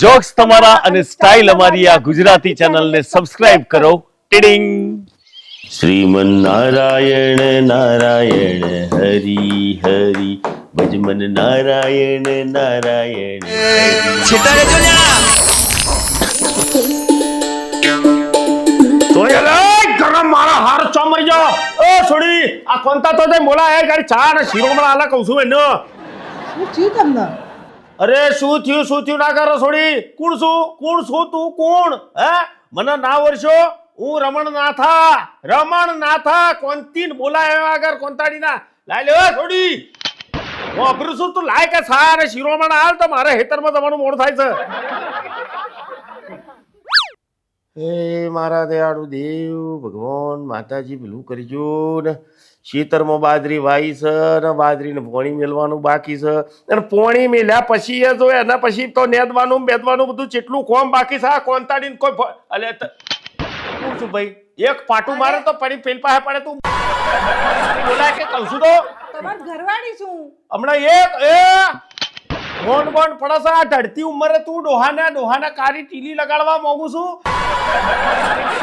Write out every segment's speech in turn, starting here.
Jokes તમારા અને style અમારી આ ગુજરાતી ચેનલને સબસ્ક્રાઇબ કરો. ટીડિંગ. શ્રીમન નારાયણ નારાયણ હરી હરી ભજમન નારાયણ નારાયણ છેટા રહેજો તો યાર ગરમ મારા હાર ચોમરી જાઓ એ છોડી આ કોનતા તો તે મોલા હે ગાડી ચા ને શિરોમણા આલા કહું છું એને. શું થયું તમને? અરે શું થયું શું થયું? ના કરો, છોડી. કોણ છું કોણ છું તું? કોણ? હે? મને ના વર્ષો હું રમણ નાથા રમણ નાથા કોંતીન બોલાય આગળ કોંતાડીના. લાઈ લેવા છોડી. હું અભરું છું, તું લાય કે સા ને શિરોમણા હાલ તો મારે હેતરમાં તમારું મોડ થાય છે. એ મારા દયાળુ દેવ, ભગવાન માતાજી, પેલું કરજો ને. શીતરમાં બાજરી વાઈ છે ને બાજરીને પોણી મેલવાનું બાકી છે. અને પોણી મેલ્યા પછી એ જો એના પછી તો નેદવાનું બેદવાનું બધું જેટલું કોમ બાકી છે આ કોંતાડીને કોઈ અલે શું છું ભાઈ? એક પાટું મારે તો પડી પેલ પાસે પડે તું. બોલાય કે કહું છું તો. તમાર ઘરવાળી છું. હમણાં એક એ બોન બોન પડે છે આ ઢળતી ઉંમરે તું ડોહાના ડોહાના કારી ટીલી લગાડવા માંગુ છું.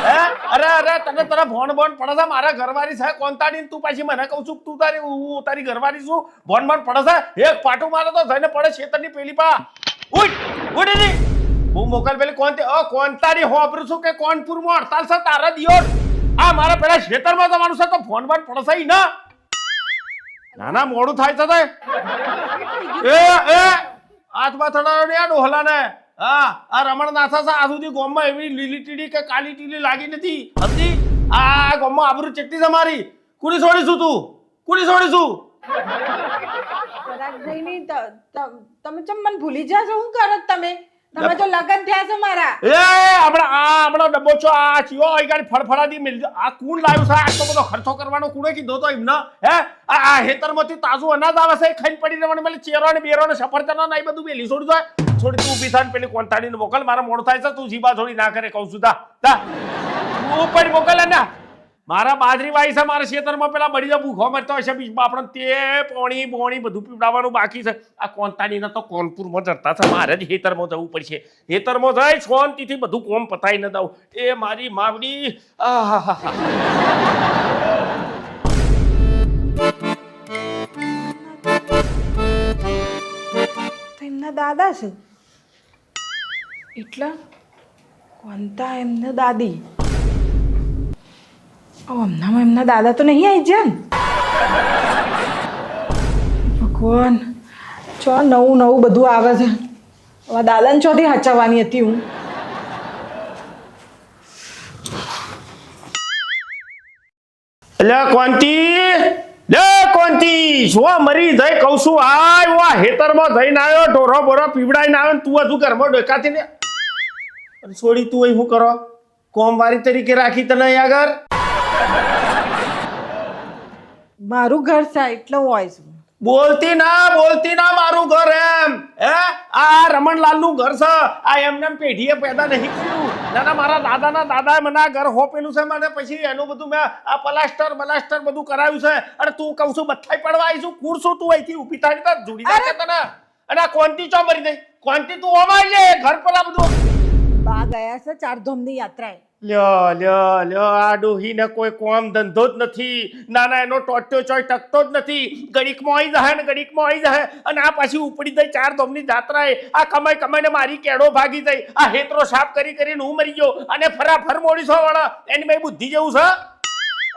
હે? અરે અરે, તને તને ભોન બોન પડે છે? મારા ઘરવાળી છે કોંતાડીને તું પાછી મને કહું છું તું તારી, હું તારી ઘરવાળી છું. ભોન બોન પડે છે? એક પાટું મારે તો થઈને પડે છેતરની પેલી પા. ઉઠ ઉઠની હું મોકલ પેલી કોણ અ કોંતાડી હોબરું છું કે કોનપુરમાં હડતાલ છે? તારા દિયોર. આ મારા પેલા ખેતરમાં જવાનું છે, તો ફોન બોન પડશે ના. ના ના મોડું થાય છે એ એ, હાથમાં થડાનો ને આ ડોહલાને. હા, આ રમણ નાથા છે, આ સુધી ગોમમાં એવી લીલી ટીડી કે કાલી ટીડી લાગી નથી. હતી આ ગોમમાં આબરૂ ચેટલી છે મારી? કુડી છોડીશું તું? કુડી છોડીશું? ત- તમે ચમ મને ભૂલી જાશો શું કરો તમે? તમે થયા છે મારા. એ, હમણાં આ, હમણાં ડબ્બો છો, આ ચિયો આઈ ગાડી આ કુણ લાવ્યું છે, આ તો બધો હે, આ આ હેતરમાંથી તાજું અનાજ આવે છે પડી રહેવાનું. એટલે ચેરો ને બેરો ને સફરજનો ને એ બધું પેલી છોડી દો તું ઊભી થાય પેલી કોંતાડીને મોકલ. મારા મોડ થાય છે, તું જીબા છોડી ના કરે, કહું છું તા તા તું ઉપર મોકલ મારા બાજરી વાઈ છે, મારા ખેતરમાં પેલા બળી જાય, ભૂખો મરતો હશે બીજમાં આપણે તે પોણી, બોણી બધું પીવડાવવાનું બાકી છે. આ કોંતાડીને તો કોનપુરમાં જતા છે, મારે જ હેતરમાં જવું પડશે. હેતરમાં જાય, શાંતિથી બધું કોમ પતાઈ ન દઉં. એ મારી માવડી. એમના દાદા છે? એટલા? કોનતા એમને દાદી? હમણાં એમના દાદા તો નહીં આવી જાય. ને ભગવાન, ચો નવું નવું બધું આવે છે. હવે દાદાને ચોથી હચાવવાની હતી હું. અલ્યા કોંતી લે કોંતી શું મરી જઈ કહું આય વા હેતરમાં જઈને આવ્યો, ઢોરો બોરો પીવડાઈને આવ્યો તું હજુ ઘરમાં ડોકાતી ને. છોડી તું અહીં શું કરો? કોમવારી તરીકે રાખી તને આગળ? મારું ઘર છે એટલે હોય છે. બોલતી ના બોલતી ના મારું ઘર એમ. હે? આ રમણલાલનું ઘર છે. આ એમને એમ પેઢીએ પેદા નહીં કર્યું. ના ના મારા દાદાના દાદાએ મને આ ઘર હોપેલું છે મને પછી એનું બધું મેં આ પ્લાસ્ટર બલાસ્ટર બધું કરાવ્યું છે. અને તું કહું છું બથાઈ પડવા આવીશું. કુર છું તું અહીંથી ઊભી થાય? તો જોડી નાખે તને. અને આ કોન્ટી ચો મરી દઈ કોન્ટી તું ઓમાઈ લે. ઘર પર બધું. બા ગયા છે ચારધામની યાત્રાએ. લ્યો લ્યો લ્યો આ ડોહીને કોઈ કોમ ધંધો જ નથી. નાના એનો ટોટ્યો ચોય ટકતો જ નથી. ગડીકમાં આવી જાય ને ગડીકમાં આવી જાય અને આ પાછી ઉપડી જાય ચાર ધોમની જાત્રાએ. આ કમાઈ કમાઈને મારી કેડો ભાગી જાય. આ હેતરો સાફ કરી કરીને હું મરી ગયો. અને ફરાફર મોડીસો વાળા એની મેં બુદ્ધિ જેવું છે?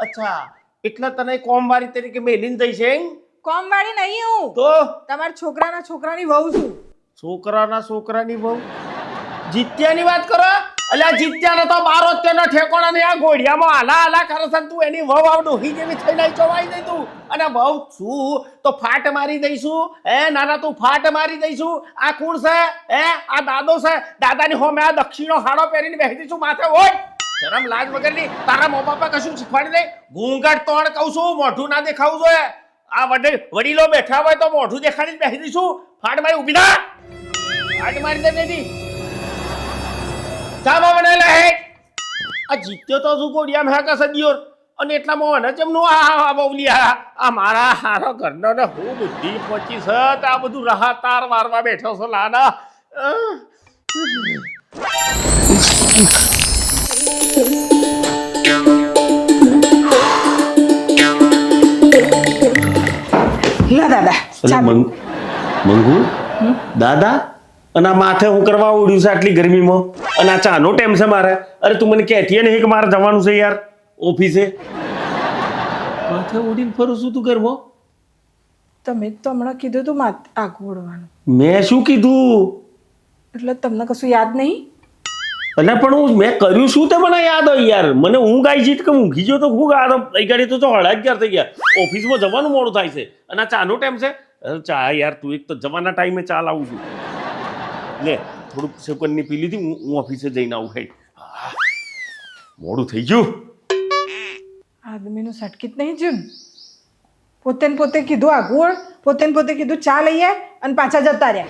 અચ્છા. એટલે તને કોમવાળી તરીકે મેલીને થઈ છે કોમવાળી નહીં હું. તો? તમારા છોકરાના છોકરાની વહુ છું. છોકરાના છોકરાની વહુ? જીત્યાની વાત કરો? અલ્યા જીત્યા તો બારો તેનો ઠેકોણા ને આ ઘોડિયામાં હાલા હાલા કરે છે તું એની વહુ આવ ડોહી જેવી થઈ નહીં ચોવાઈ દઈ તું. અને વહુ છું, તો ફાટ મારી દઈશું. હે, નાના, તું ફાટ મારી દઈશું. આ કોણ છે? હે, આ દાદો છે? દાદાની હોમે આ દક્ષિણો હાડો પહેરીને બેસી દઈશું માથે. ઓય! શરમ, લાજ વગરની. તારા મો બાપા કશું શીખવાડી દે? ઘૂંઘટ તોણ કહું છું, મોઢું ના દેખાવું જોઈએ. આ વડે, વડીલો બેઠા હોય તો મોઢું દેખાડીને બેસી દઈશું ફાટ મારી, ઊભી થા. ફાટ મારી દે બેટી ચાબા બનાવેલા હે. આ જીત્યો તો શું કોડિયા મેં કસે દિયોર અને એટલામાં મને જેમનું આ આ આ આ મારા હારો ઘરનો ને હું બુદ્ધિ પહોંચી છે આ બધું રાહતાર મારવા બેઠો છો લાના. અહ, દાદા ચા મંગુ દાદા? અને આ માથે હું કરવા ઉડ્યું છે આટલી ગરમીમાં? અને આ ચાનો ટાઈમ છે મારે? અરે તું મને કહેતી નહીં કે મારે જવાનું છે યાર ઓફિસે. માથે ઉડીને ફરું છું તું ઘરમાં? તમે તો હમણાં કીધું તું આગળ વળવાનું મેં શું કીધું? એટલે તમને કશું યાદ નહીં? એટલે પણ હું મેં કર્યું શું તે મને યાદ હોય યાર? મને ઊંઘ આવી જીત કે ઊંઘી ગયો તો હું આ ગઈ ગાડી તો હળા અગિયાર થઈ ગયા. ઓફિસમાં જવાનું મોડું થાય છે. અને આ ચાનો ટાઈમ છે? ચા યાર તું એક તો જવાના ટાઈમે ચા લાવું છું. લે, થોડુંક સેકન્ડની પી લીધી, હું હું ઓફિસે જઈને આવું હેડ. મોડું થઈ ગયું. આદમીનું સટકીત નહીં જુન પોતે પોતે કીધું આગળ પોતે પોતે કીધું ચા લઈએ અને પાછા જતા રહ્યા.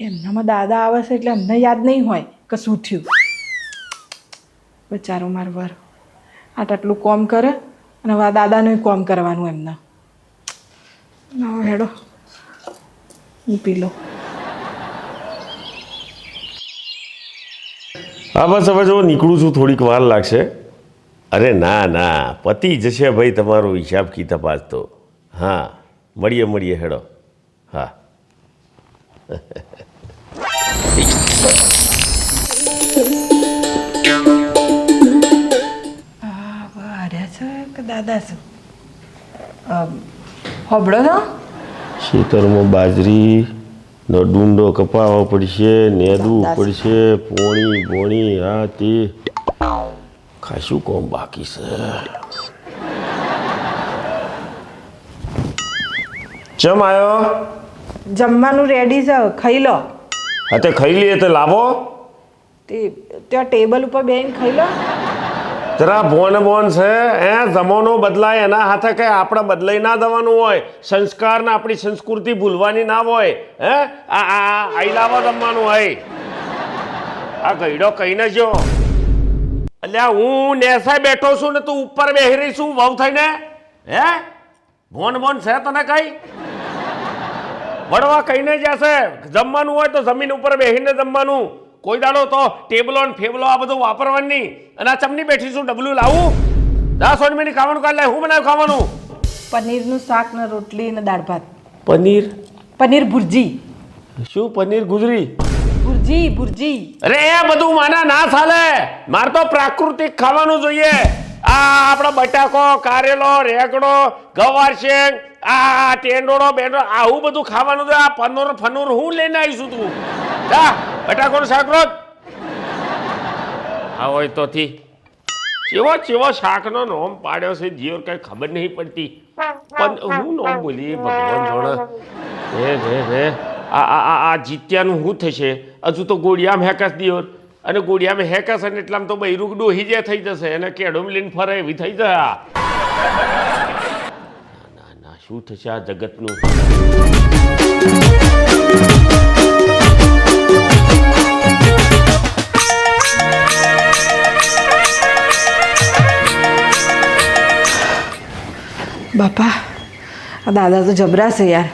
એમનામાં દાદા આવે છે એટલે અમને યાદ નહીં હોય કે શું થયું. બચારો માર વર. આટ આટલું કોમ કરે અને આ દાદાનું કોમ કરવાનું એમના. હેડો. હું પી હા બસ હવે જો નીકળું છું થોડીક વાર લાગશે. અરે ના ના પતિ જશે ભાઈ તમારો હિસાબ કી તપાસ તો. હા મળીએ મળીએ હેડો. હા. દાદા શું હોબળો છો? ખેતરમાં બાજરી નો ડુંડો કપાવવો પડશે નેદવું પડશે પોણી બોણી આ તે ખાસું કોમ બાકી છે. ચમ આવ્યો જમવાનું રેડી છે ખાઈ લો. હા તે ખાઈ લઈએ તો લાવો. તે ત્યાં ટેબલ ઉપર બેહીને ખાઈ લો. જરા બોન ભોન છે એ જમાનો બદલાય, એના હાથે કંઈ આપણે બદલાઈ ના દેવાનું હોય સંસ્કાર ને આપણી સંસ્કૃતિ ભૂલવાની ના હોય, હે? આ આ આઈલાવા આઈ જમવાનું હોય. આ ગઈડો કહીને જો અલ્યા, હું નેસાઈ બેઠો છું ને તું ઉપર બેહી રહી છું, વહુ થઈને, હે? ભોન ભોન છે તને કઈ? વડવા કહીને જશે જમવાનું હોય તો જમીન ઉપર બેહીને જમવાનું. કોઈ દાડો તો ટેબલો ને ફેબલો આ બધું વાપરવાનું નહીં. અને આ ચમની બેઠી છું ડબલું લાવું. દસ સોળ મિનિટ ખાવાનું કાઢ લે હું બનાવ્યું ખાવાનું? પનીરનું શાક ને રોટલી ને દાળ ભાત. પનીર? પનીર ભુરજી. શું પનીર ગુજરી? ભુરજી ભુરજી. અરે એ બધું માના ના ચાલે. મારે તો પ્રાકૃતિક ખાવાનું જોઈએ. આ આપણો બટાકો કારેલો રેગડો ગવાર શેંગ આ ટેંડોળો બેંડો આવું બધું ખાવાનું છે આ પનોર ફનોર હું લઈને આવીશું તું. જા. બટાકોનું શાક રોજ? હા હોય તો થી. ચેવો ચેવો શાકનો નોમ પાડ્યો છે જીઓ કઈ ખબર નહીં પડતી. પણ હું નોમ બોલી ભગવાન જોડે. હે હે હે. આ આ જીત્યાનું શું થશે? હજુ તો ગોળિયામ હેકાસ દિયોર અને ગોળિયામાં હેકાસ અને એટલામાં તો બૈરું ડોહી જે થઈ જશે અને કેડોમ લઈને ફરે એવી થઈ જાય ના ના ના શું થશે આ જગતનું? બાપા, આ દાદા તો જબરા છે યાર.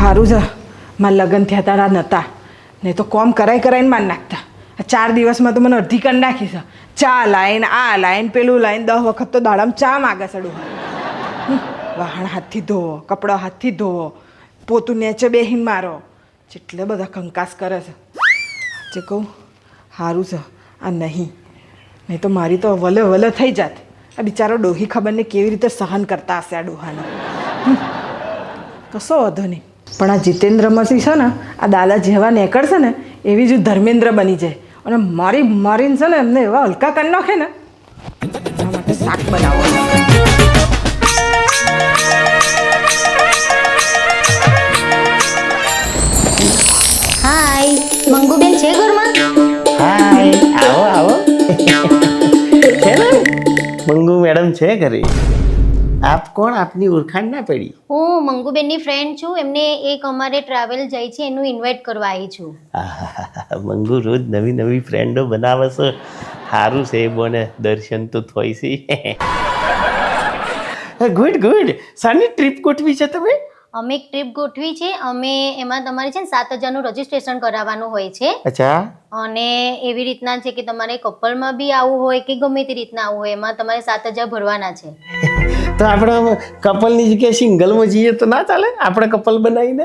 સારું છે મારા લગ્ન થયા તારા નહોતા નહીં તો કોમ કરાઈ કરાઈને માર નાખતા. આ ચાર દિવસમાં તો મને અડધી કરી નાખી છે. ચા લાઈન, આ લાઈન, પેલું લાઈન, દસ વખત તો દાડામાં ચા માગે ચડું વાહણ હાથથી ધોવો, કપડાં હાથથી ધોવો, પોતું નેચે બેહીને મારો. જેટલે બધા કંકાસ કરે છે. જે કહું સારું છે. આ નહીં. નહીં તો મારી તો વલે વલે થઈ જાત. આ બિચારો ડોહી ખબર ને કેવી રીતે સહન કરતા હશે આ ડોહાને. કશો વાંધો નહીં. પણ આ જીતેન્દ્રમાંથી છે ને, આ દાદા જેવા નીકળશે ને, એવી જ ધર્મેન્દ્ર બની જાય. અને મારી મારીને છે ને, એમને એવા હલકા કરી નાખે ને. શાક બનાવો. મેડમ છે ઘરે. આપ કોણ? આપની ઓળખાણ ના પડી. હું મંગુબેનની ફ્રેન્ડ છું. એમને એક અમારે ટ્રાવેલ જાય છે એનું ઇન્વાઇટ કરવા આવી છું. આહાહાહા, મંગુ રોજ નવી નવી ફ્રેન્ડો બનાવે છે સારું છે એ બોને દર્શન તો થોય છે. Good good. સાની ટ્રીપ ગોઠવી છે તમે? અમે એક ટ્રીપ ગોઠવી છે. અમે એમાં તમારે છે ને સાત હજારનું રજીસ્ટ્રેશન કરાવવાનું હોય છે. અચ્છા. અને એવી રીતના છે કે તમારે કપલમાં બી આવવું હોય કે ગમે તે રીતના આવવું હોય એમાં તમારે સાત હજાર ભરવાના છે. તો આપણે કપલની જગ્યાએ સિંગલમાં જઈએ તો ના ચાલે? આપણે કપલ બનાવીને?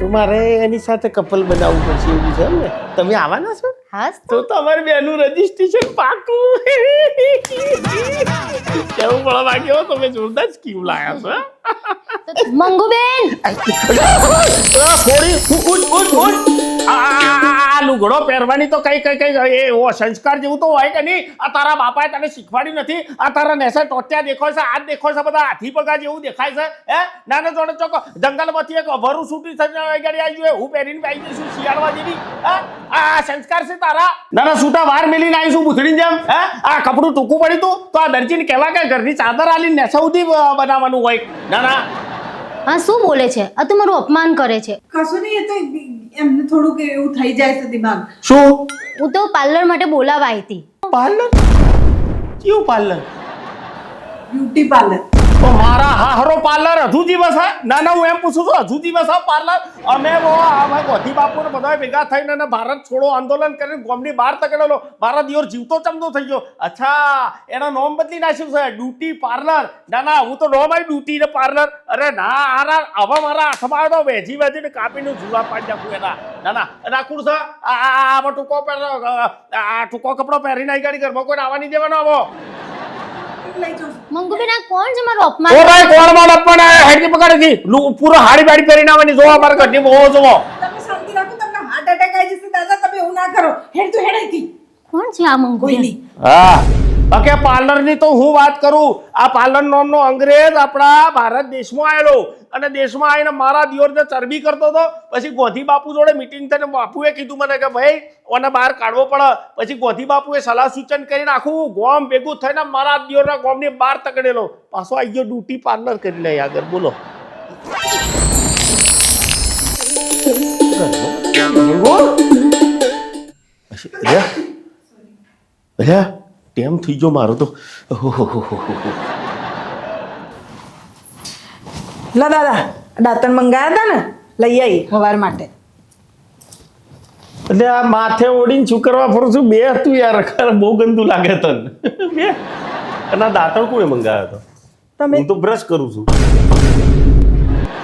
તો મારે એની સાથે કપલ બનાવવું પડશે એવું છે ને તમે આવવાના છો? હાસ તો તમારે બેનું રજીસ્ટ્રેશન પાકું કેવું પડવા માંગ્યો તમે જોરદાર સ્કીમ લાયા છો? મંગુબેન થોડી ઉઠ, ઉઠ, ઉઠ, આ લુગડો પહેરવાની તો કઈ કઈ કઈ એ સંસ્કાર જેવું તો હોય કે નહીં? આ તારા બાપાએ તને શીખવાડ્યું નથી? આ તારા નેસે ટોટ્યા દેખાય છે આ દેખાય છે બધા હાથી પગા જેવું દેખાય છે હે? નાનો જોડે ચોક જંગલમાંથી એક ભરું સૂટી થઈને ગાડી આવી જોઈએ હું પહેરીને આવી જઈશું શિયાળવા જેવી હે? આ આ સંસ્કાર છે તારા? નાના સૂટા વાર મેલીને આવીશું બુથડીની જેમ હે? આ કપડું ટૂંકું પડ્યું તું તો આ દરજીને કહેવા કે ઘરની ચાદર આલીને નેસા સુધી બનાવવાનું હોય. નાના. હા શું બોલે છે? આ તો મારું અપમાન કરે છે. કશું નહીં એ તો એમને થોડુંક એવું થઈ જાય છે દિમાગ. શું? હું તો પાર્લર માટે બોલાવા આવી હતી. પાર્લર? કયું પાર્લર? Beauty parlour. તો મારા હાહરો પાર્લર હજુ દિવસ હા? ના ના, હું એમ પૂછું છું, હજુ દિવસ હા પાર્લર? અમે ગોધી બાપુ બધા ભેગા થઈને અને ભારત છોડો આંદોલન કરીને ગોમની બહાર તકડેલો. મારા દિયોર જીવતો ચમદો થઈ ગયો. અચ્છા, એનો નોમ બદલી નાખ્યું છે, ડ્યુટી પાર્લર. ના ના, હું તો નોમ આવી ડ્યુટી ને પાર્લર. અરે ના આરા હવે મારા હાથમાં આવ્યો તો વેજી વેજીને કાપીને જુલા પાડી નાખું એના. ના ના, રાખું છે, આ ટૂંકો પહેરો આ ટૂંકો કપડો પહેરીને આવી ગાડી ઘરમાં કોઈને આવવાની દેવાનો આવો. મંગુબેન આ કોણ છે મારું ઓ અપમાન? ભાઈ કોણ માણ પણ હેડની પકડેથી લુ- પૂરો હાડી બાડી પહેરીને આવવાની. જોવા મારા ઘરની બહુ જોવો. તમે શાંતિ રાખો તમને હાર્ટ એટેક આવી જશે દાદા તમે એવું ના કરો. હેડ તો હેડ અહીંથી કોણ છે આ મંગુબેન? હા. ઓકે પાર્લરની તો હું વાત કરું. આ પાર્લર નામનો અંગ્રેજ આપણા ભારત દેશમાં આવેલો. અને દેશમાં આવીને મારા દિયોર જે ચરબી કરતો હતો, પછી ગોધી બાપુ જોડે મિટિંગ થઈને બાપુએ કીધું મને કે, ભાઈ, ઓને બહાર કાઢવો પડે. પછી ગોધી બાપુએ સલાહ સૂચન કરીને આખું ગોમ ભેગું થઈને મારા દિયોરના ગોમની બહાર તકડેલો પાછો આવી ગયો ડ્યુટી પાર્લર કરી લે આગળ, બોલો. અલ્યા? ટેમ થઈ ગયો મારો તો. લા દાદા દાંતણ મંગાયા હતા ને? લઈ આવી હવાર માટે. એટલે આ માથે ઓડીને શું કરવા ફરું છું? બે હતું યાર ખરે બહુ ગંદુ લાગે તને. બે? અને આ દાંતણ કોણે મંગાવ્યો હતો? તમે હું તો બ્રશ કરું છું.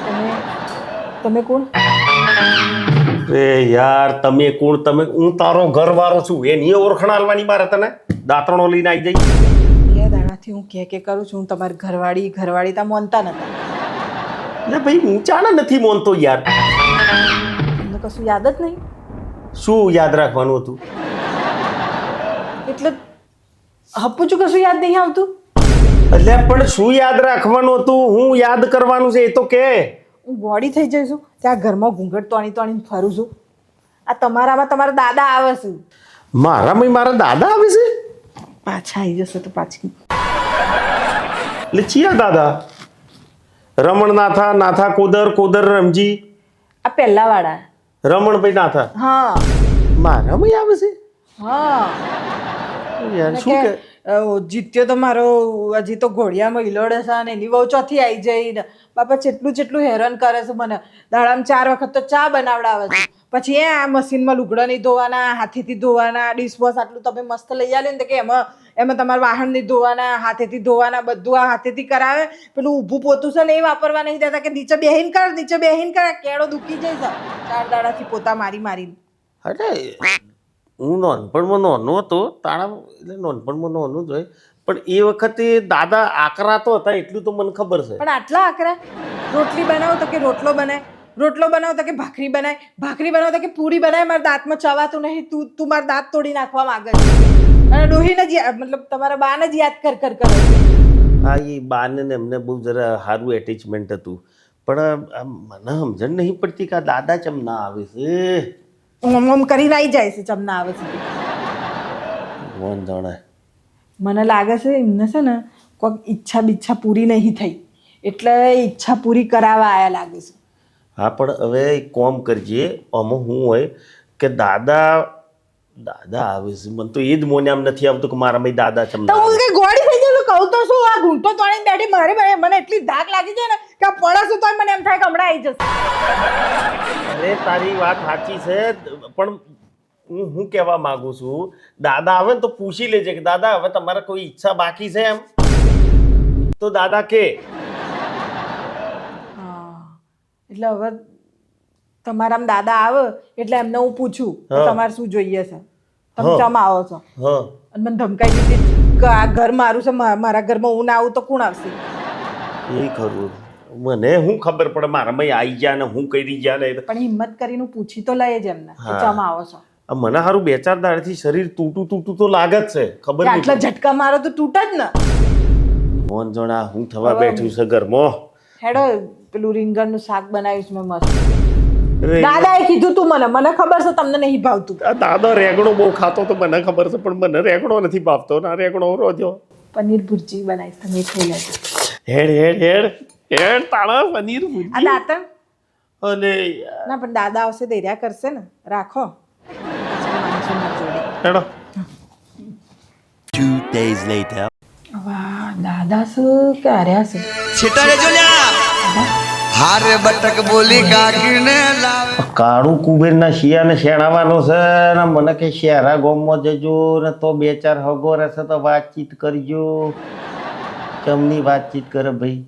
તમે તમે કોણ? એ યાર તમે કોણ? તમે હું તારો ઘરવાળો છું. એની ઓળખાણ આલવાની મારે તને? દાંતણો લઈને આવી જઈ. બે દાણાથી હું કે કે કરું છું હું તમારી ઘરવાળી ઘરવાળી તા મોનતા નતા એટલે ભાઈ હું ચાણે નથી મોનતો યાર. તમને કશું યાદ જ નહીં. શું યાદ રાખવાનું હતું? એટલે હપ્પુ છું કશું યાદ નહીં આવતું? એટલે પણ શું યાદ રાખવાનું હતું? હું યાદ કરવાનું છે એ તો કે. હું બોડી થઈ જઈશું ત્યાં ઘરમાં ઘૂંઘટ તોણી તોણીને ફરું છું. આ તમારામાં તમારા દાદા આવે છે. મારામાં મારા દાદા આવે છે? પાછા આવી જશે તો પાછી. એટલે ચિયા દાદા? રમણ નાથા નાથા કોદર કોદર રમજી. આ પહેલા વાળા રમણભાઈ નાથા? હા. મારામાં આવે છે? હા. યાર શું કે જીત્યો તો મારો હજી તો ઘોડિયામાં ઈલોડે છે અને એની બહુ ચોથી આવી જઈને બાપા, જેટલું જેટલું હેરાન કરે છે મને. દાડામાં ચાર વખત તો ચા બનાવડાવે છે. પછી એ આ મશીનમાં લુગડા નહીં ધોવાના, હાથેથી ધોવાના ડિશવોશ આટલું તમે મસ્ત લઈ આલે ને કે એમાં એમાં તમારે વાહન નહીં ધોવાના, હાથેથી ધોવાના, બધું આ હાથેથી કરાવે. પેલું ઊભું પોતું છે ને એ વાપરવા નહીં દેતા કે નીચે બેહીન કર, નીચે બેહીન કર કેળો દુખી જાય છે. ચાર દાડાથી પોતા મારી મારીને. અરે, હું નાનપણમાં નાનો હતો તાણા એટલે નાનપણમાં નોનું જ હોય. પણ એ વખતે દાદા આકરા તો હતા એટલું તો મને ખબર છે. પણ આટલા આકરા? રોટલી બનાવો તો કે રોટલો બનાય? રોટલો બનાવો તો કે ભાખરી બનાય? ભાખરી બનાવો તો કે પૂરી બનાય? મારા દાંતમાં ચવાતું નહીં. તું તું મારા દાંત તોડી નાખવા માંગે છે. અને ડોહીને જ મતલબ તમારા બાને જ યાદ કર કર કરે. હા એ બાને ને એમને બહુ જરા સારું એટેચમેન્ટ હતું. પણ મને સમજણ નહીં પડતી કે આ દાદા ચમ ના આવે છે. ઓમ ઓમ કરીને આવી જાય છે ચમના આવે છે. કોણ જાણે મને લાગે છે એમને છે ને કોઈક ઈચ્છા બિચ્છા પૂરી નહીં થઈ. એટલે ઈચ્છા પૂરી કરાવવા આવ્યા લાગે છે. હા પણ હવે કોમ કરજે આમાં શું હોય કે દાદા દાદા આવે છે. મને તો એ જ મોને આમ નથી આવતું કે મારા ભાઈ દાદા ચમ તો હું કઈ ગોળી થઈ જવું કહું તો શું આ ઘૂંટો તોડીને બેઠી મારે ભાઈ મને એટલી ધાક લાગી છે ને કે આ પડશું તોય મને એમ થાય કે હમણાં આવી જશે. અરે તારી વાત સાચી છે પણ હું હું કહેવા માંગુ છું દાદા આવે ને તો પૂછી લેજે કે દાદા હવે તમારે કોઈ ઈચ્છા બાકી છે એમ? તો દાદા કે એટલે હવે તમારા દાદા આવે એટલે એમને હું પૂછું તમારે શું જોઈએ છે? તમે ચમ આવો છો? અને મને ધમકાઈ દીધી કે આ ઘર મારું છે મારા ઘરમાં હું ના આવું તો કોણ આવશે? એ ખરું. મને હું ખબર પડે મારા મય આવી ગયા ને હું કરી ગયા ને પણ હિંમત કરીને પૂછી તો લઈએ જ એમને ચમ આવો છો? મને સારું બે ચાર દાડથી શરીર તૂટું તૂટું તો લાગે જ છે. ખબર નહીં આટલા ઝટકા મારો તો તૂટે જ ને. મોન જણા હું થવા બેઠું છે ઘરમાં. હેડો પેલું રીંગણનું શાક બનાવ્યું છે મેં મસ્ત. દાદા દાદાએ કીધું તું મને મને ખબર છે તમને નહીં ભાવતું. દાદા રેગણો બહુ ખાતો તો મને ખબર છે પણ મને રેગણો નથી ભાવતો. ના રેગણો રોજો પનીર ભુરજી બનાવીશ તમે ખાઈ લેજો. હેડ હેડ હેડ હેડ તાળા પનીર ભુરજી. અને ના પણ દાદા આવશે દેર્યા કરશે ને. રાખો. હેડો. Two days later. વાહ દાદા શું કે હાર્યા છે છેટા રે જોલ્યા હારે બટક બોલી કાકીને લાવે. કાળું કુબેરના શિયાને શેણાવાનો છે ને મને કે શેરા ગોમમાં જજો ને તો બે ચાર હગો રહેશે તો વાતચીત કરજો. ચમની વાતચીત કરે ભાઈ?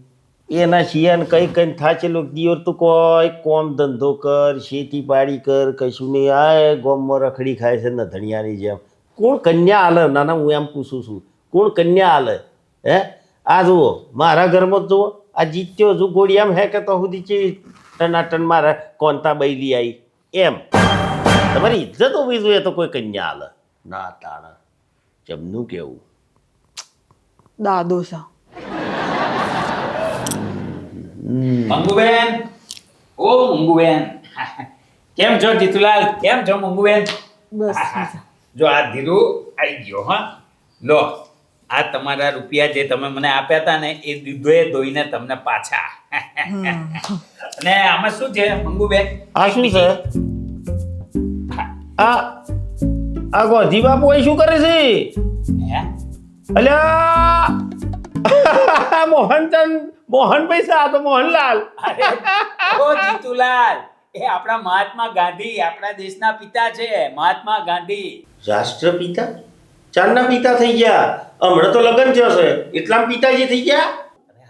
એના શિયાને કઈ કઈ થાચે લોક દિયોર તું કોઈ કોમ ધંધો કર શેતી પાડી કર, કશું નહીં. આ ગોમમાં રખડી ખાય છે ને ધણિયાની જેમ. કોણ કન્યા હાલે નાના, હું એમ પૂછું છું. કોણ કન્યા હાલે હે? આ જુઓ, મારા ઘરમાં જુઓ. આ જીત્યો જો ગોળી એમ હે કે તો સુધી ચી ટનાટન મારા કોનતા બૈલી આવી એમ. તમારી ઇજ્જત હોવી જોઈએ તો કોઈ કન્યા હાલે ના તાણા. જમનું કેવું? દાદો સા. મંગુબેન? ઓ મંગુબેન. કેમ છો જીતુલાલ? કેમ છો મંગુબેન? બસ જો આ ધીરુ આવી ગયો હા. લો આ તમારા રૂપિયા જે તમે મને આપ્યા હતા ને એ દીધોએ ધોઈને તમને પાછા. અને આમાં શું છે મંગુબેન? આ શું છે? આ આ ગોધી બાપુ અહીં શું કરે છે? અલ્યા! મોહનચંદ મોહનભાઈ શાહ તો મોહનલાલ. ઓ જીતુલાલ એ આપણા મહાત્મા ગાંધી આપણા દેશના પિતા છે મહાત્મા ગાંધી. રાષ્ટ્રપિતા? ચારના પિતા થઈ ગયા. હમણાં તો લગ્ન થયો છે. એટલા પિતાજી થઈ ગયા?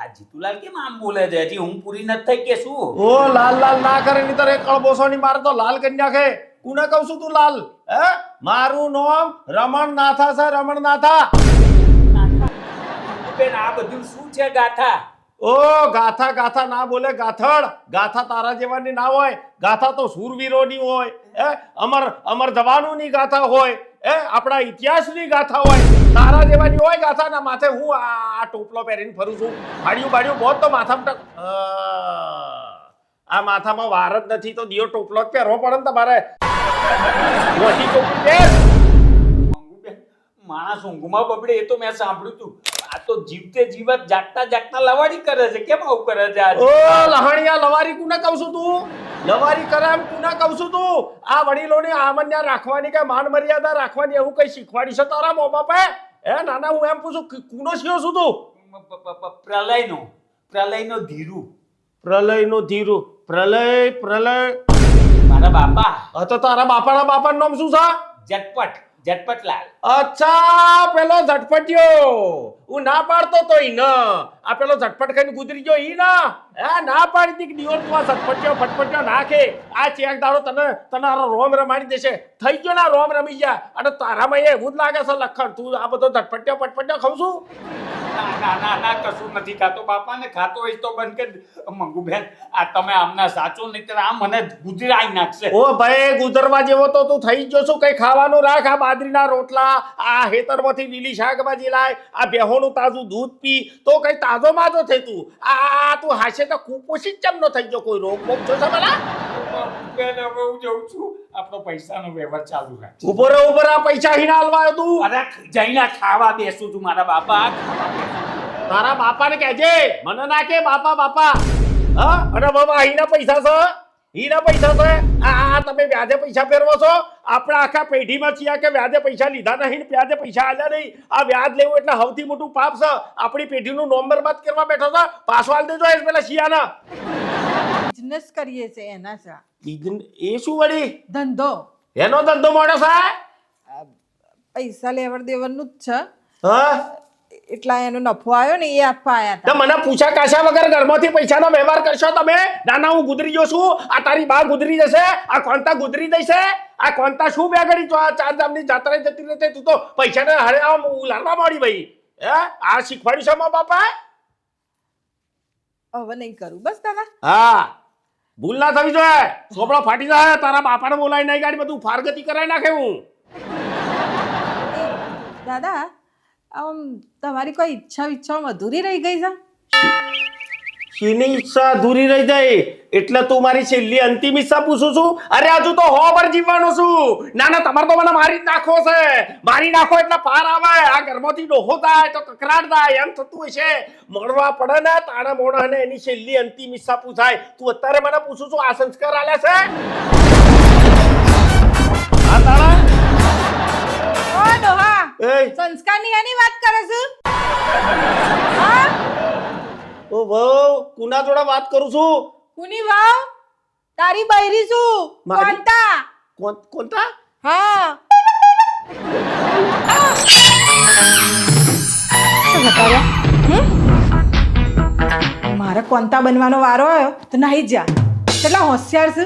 આ જીતુલાલ કેમ આમ બોલે છે? હજી હું પૂરી નથી થઈ કે શું? ઓ લાલ લાલ ના કરે ની તારે કળબોસોની મારે તો લાલ કન્યા કે કુને કહું છું તું લાલ? હે? મારું નામ રમણ નાથા છે રમણ નાથા. બેન આ બધું શું છે ગાથા? ઓ, ગાથા ગાથા ના બોલે ગાથડ. ગાથા તારા જેવાની ના હોય. ગાથા તો સૂરવીરોની હોય. હે? અમર અમર જવાનોની ગાથા હોય. હે? આપણા ઇતિહાસની ગાથા હોય. તારા જેવાની હોય ગાથા ના માથે હું આ ટોપલો પહેરીને ફરું છું. ભાડ્યું બાડ્યું બહુ તો માથામાં આ માથામાં વાર જ નથી તો દિયો ટોપલો જ પહેરવો પડે ને તમારે. મોટી માણસ ઊંઘમાં બબડે, એ તો મેં સાંભળ્યું તું. આ તો જીવતે જીવત જાગતા જાગતા લવાડી કરે છે. કેમ આવું કરે છે આ ઓ લહણિયા લવારી કુને કહું છું તું? લવારી કરે એમ કુને કહું છું તું? આ વડીલોની આમન્યા રાખવાની કે માન મર્યાદા રાખવાની એવું કઈ શીખવાડી છે તારા મો બાપે? હે નાના હું એમ પૂછું કે કુનો શિયો છું તું? પ્રલયનો પ્રલયનો ધીરુ. પ્રલયનો ધીરુ. પ્રલય પ્રલય. મારા બાપા. હા તો તારા બાપાના બાપાનું નામ શું છે? ઝટપટ. ઝટપટલાલ. અચ્છા પેલો ઝટપટ્યો. હું ના પાડતો તો ઈ ન. આ પેલો ઝટપટ ખાઈને ગુજરી ગયો, ઈ ના. હા ના પાડી દીક કે દિયોર તું આ ઝટપટ્યો, ફટપટિયો નાખે. આ ચેક દાડો તને તને આ રોમ રમાડી દેશે. થઈ ગયો ના રોમ રમી ગયા. અને તારામાં એવું જ લાગે છે, લખણ. તું આ બધો ઝટપટ્યો, ફટપટિયો ખાઉં છું? જેવો તો તું થઈ છું કઈ ખાવાનું રાખ? આ બાદરીના રોટલા, આ હેતરમાંથી લીલી શાકભાજી લાય, આ બેહોનું તાજું દૂધ પી. તો કઈ તાજો માજો થઈ તું? આ તું હાશે તો કુપોષિત ચમ નો થઈ ગયો. કોઈ રોગ બોગ છો બેન હવે હું જઉં છું. આપણો પૈસાનો વ્યવહાર ચાલુ છે ઊભો રે ઊભો રે આ પૈસા હીના હાલવા તું. અરે જઈને ખાવા બેસું છું મારા બાપા. તારા બાપાને કહેજે મને ના કે બાપા બાપા. હા? અને બાબા અહીંના પૈસા છે ઈના પૈસા છે. આ આ તમે વ્યાજે પૈસા ફેરવો છો. આપણે આખા પેઢીમાં છીએ કે વ્યાજે પૈસા લીધા નહીં વ્યાજે પૈસા આલ્યા નહીં. આ વ્યાજ લેવું એટલે સૌથી મોટું પાપ છે. આપણી પેઢીનું નોમ બરબાદ કરવા બેઠો છે. પાછો આલ દેજો એ પેલા શિયાના. બિઝનેસ કરીએ છે એના સા. એ શું વળી? ધંધો. એનો ધંધો મોડો સા પૈસા લેવડ દેવડનું જ છે. હા? એટલા એનો નફો આવ્યો ને એ આપવા આવ્યા તો હતા મને પૂછા કાશા વગર ઘરમાંથી પૈસાનો વ્યવહાર કરશો તમે? નાના હું ગુદરી જો છું. આ તારી બા ગુદરી જશે. આ કોણતા ગુદરી દેશે. આ કોણતા શું બેગડી જો આ ચાર ધામની જાત્રા જતી રહેતે તું તો પૈસાને હરે આમ ઉલાડવા માંડી ભાઈ. હે? આ શીખવાડ્યું છે મા બાપા હવે નહીં કરું. બસ દાદા. હા. ભૂલ ના થવી જોઈએ. સોપડો ફાટી જાય, તારા બાપાને બોલાવી નહીં ગાડી, બધું ફારગતી કરાવી નાખે હું. દાદા, આમ તમારી કોઈ ઈચ્છા વિચ્છાઓ અધૂરી રહી ગઈ છે? શીની ઈચ્છા અધૂરી રહી જાય? એટલે તું મારી છેલ્લી અંતિમ ઈચ્છા પૂછું છું. અરે હજુ તો હો પર જીવવાનો છું. ના ના તમારે તો મને મારી જ નાખવો છે. મારી નાખો એટલે પાર આવે. આ ઘરમાંથી ડોહો થાય તો કકરાટ થાય એમ થતું છે. મળવા પડે ને તાણા મોડા ને એની છેલ્લી અંતિમ ઈચ્છા પૂછાય. તું અત્યારે મને પૂછું છું આ સંસ્કાર આલે છે? હા તારા ઓ ડોહા. સંસ્કારની એની વાત કરે છે? હા? ઓ વહુ કુના જોડે વાત કરું છું? કુની વાવ તારી બૈરી છું મારી? કોંતા કોણ કોણતા હા. મારે કોંતા બનવાનો વારો આવ્યો તો નાહી જા. કેટલા હોશિયાર છે.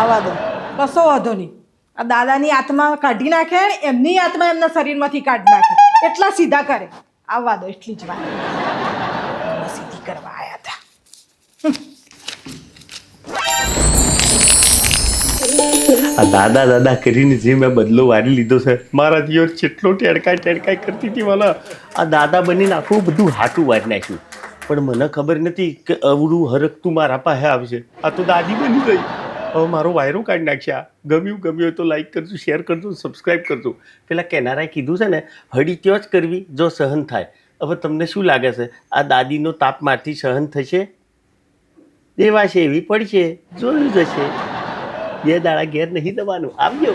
આવા દો કશો વાંધો નહીં. આ દાદાની આત્મા કાઢી નાખે ને એમની આત્મા એમના શરીરમાંથી કાઢી નાખે. એટલા સીધા કરે. આવવા દો એટલી જ વાત. આ દાદા દાદા કરીને જે મેં બદલો વારી લીધો છે, મારા જીઓ જેટલો ટેડકાય ટેડકાય કરતી હતી મને. આ દાદા બનીને આખું બધું હાટું વારી નાખ્યું. પણ મને ખબર નથી કે અવડું હરકતું મારા પાસે આવશે આ તો દાદી બની ગઈ. હવે મારો વાયરો કાઢી નાખ્યા. ગમ્યું ગમ્યું તો લાઈક કરજો શેર કરજો સબસ્ક્રાઈબ કરજો. પેલા કેનારાએ કીધું છે ને, હળી ત્યાં જ કરવી જો સહન થાય. હવે તમને શું લાગે છે? આ દાદીનો તાપ મારથી સહન થશે? દેવાશે, એવી પડશે જોયું જશે બે દાડા ઘેર નહીં દવાનું આવજો